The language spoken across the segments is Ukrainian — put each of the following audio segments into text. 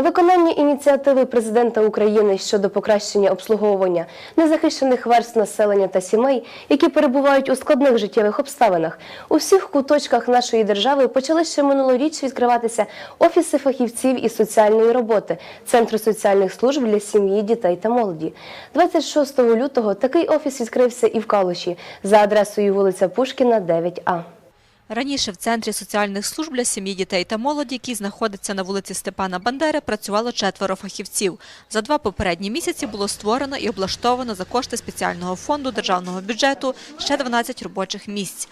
На виконання ініціативи президента України щодо покращення обслуговування незахищених верств населення та сімей, які перебувають у складних життєвих обставинах, у всіх куточках нашої держави почали ще минулоріч відкриватися офіси фахівців із соціальної роботи, центру соціальних служб для сім'ї, дітей та молоді. 26 лютого такий офіс відкрився і в Калуші за адресою вулиця Пушкіна, 9А. Раніше в центрі соціальних служб для сім'ї, дітей та молоді, який знаходиться на вулиці Степана Бандери, працювало четверо фахівців. За два попередні місяці було створено і облаштовано за кошти спеціального фонду державного бюджету ще 12 робочих місць.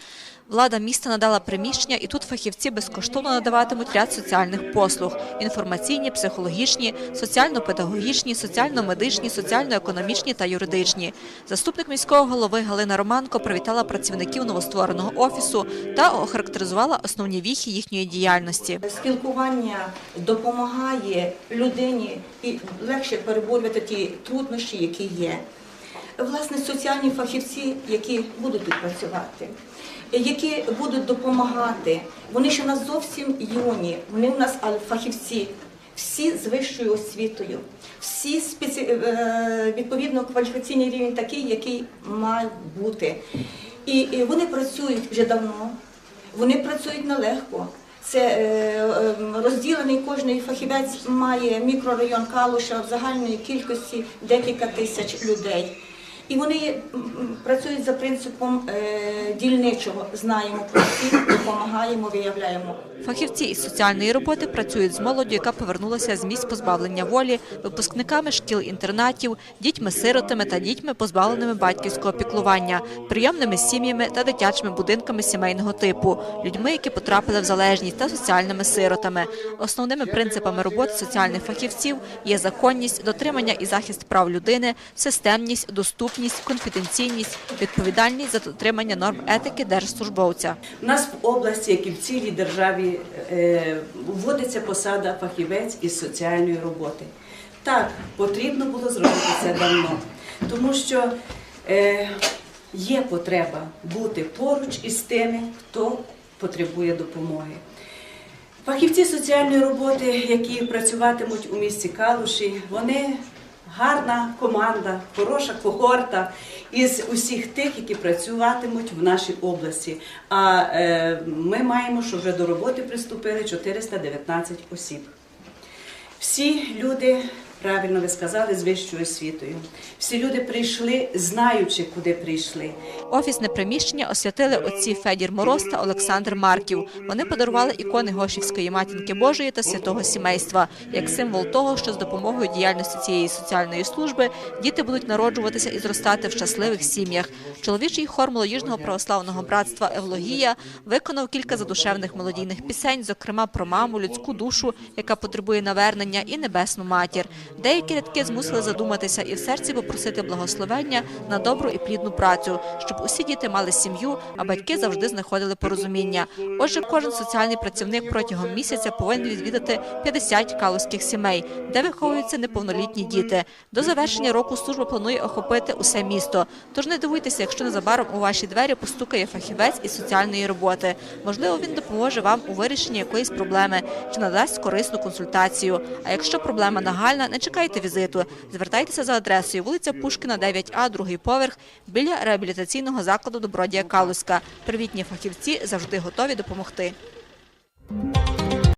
Влада міста надала приміщення, і тут фахівці безкоштовно надаватимуть ряд соціальних послуг: інформаційні, психологічні, соціально-педагогічні, соціально-медичні, соціально-економічні та юридичні. Заступник міського голови Галина Романко привітала працівників новоствореного офісу та охарактеризувала основні віхи їхньої діяльності. Спілкування допомагає людині і легше переборювати ті труднощі, які є. Власне, соціальні фахівці, які будуть тут працювати, які будуть допомагати, вони ще в нас зовсім юні, вони в нас фахівці, всі з вищою освітою, всі спеці... е, відповідно кваліфікаційний рівень такий, який має бути. І, і вони працюють вже давно, вони працюють нелегко. Це е, е, розділений кожний фахівець має мікрорайон Калуша в загальної кількості декілька тисяч людей. І вони працюють за принципом е, дільничого. Знаємо про всіх, допомагаємо, виявляємо. Фахівці із соціальної роботи працюють з молоддю, яка повернулася з місць позбавлення волі, випускниками шкіл-інтернатів, дітьми-сиротами та дітьми, позбавленими батьківського піклування, прийомними сім'ями та дитячими будинками сімейного типу, людьми, які потрапили в залежність та соціальними сиротами. Основними принципами роботи соціальних фахівців є законність, дотримання і захист прав людини, системність, доступність, конфіденційність, відповідальність за дотримання норм етики держслужбовця. У нас в області, як і в цілій державі, е, вводиться посада фахівець із соціальної роботи. Так, потрібно було зробити це давно, тому що е, є потреба бути поруч із тими, хто потребує допомоги. Фахівці соціальної роботи, які працюватимуть у місті Калуші, вони гарна команда, хороша когорта із усіх тих, які працюватимуть в нашій області. А е, ми маємо, що вже до роботи приступили 419 осіб. Всі люди, правильно ви сказали, з вищою освітою. Всі люди прийшли, знаючи, куди прийшли. Офісне приміщення освятили отці Федір Мороз та Олександр Марків. Вони подарували ікони Гошівської матінки Божої та святого сімейства як символ того, що з допомогою діяльності цієї соціальної служби діти будуть народжуватися і зростати в щасливих сім'ях. Чоловічий хор молодіжного православного братства Евлогія виконав кілька задушевних мелодійних пісень, зокрема про маму, людську душу, яка потребує навернення, і небесну матір. Деякі рядки змусили задуматися і в серці попросити благословення на добру і плідну працю, щоб усі діти мали сім'ю, а батьки завжди знаходили порозуміння. Отже, кожен соціальний працівник протягом місяця повинен відвідати 50 калузьких сімей, де виховуються неповнолітні діти. До завершення року служба планує охопити усе місто. Тож не дивуйтеся, якщо незабаром у ваші двері постукає фахівець із соціальної роботи. Можливо, він допоможе вам у вирішенні якоїсь проблеми чи надасть корисну консультацію. А якщо проблема нагальна, Чекайте візиту. Звертайтеся за адресою вулиця Пушкіна, 9А, другий поверх біля реабілітаційного закладу Добродія Калуська. Привітні фахівці завжди готові допомогти.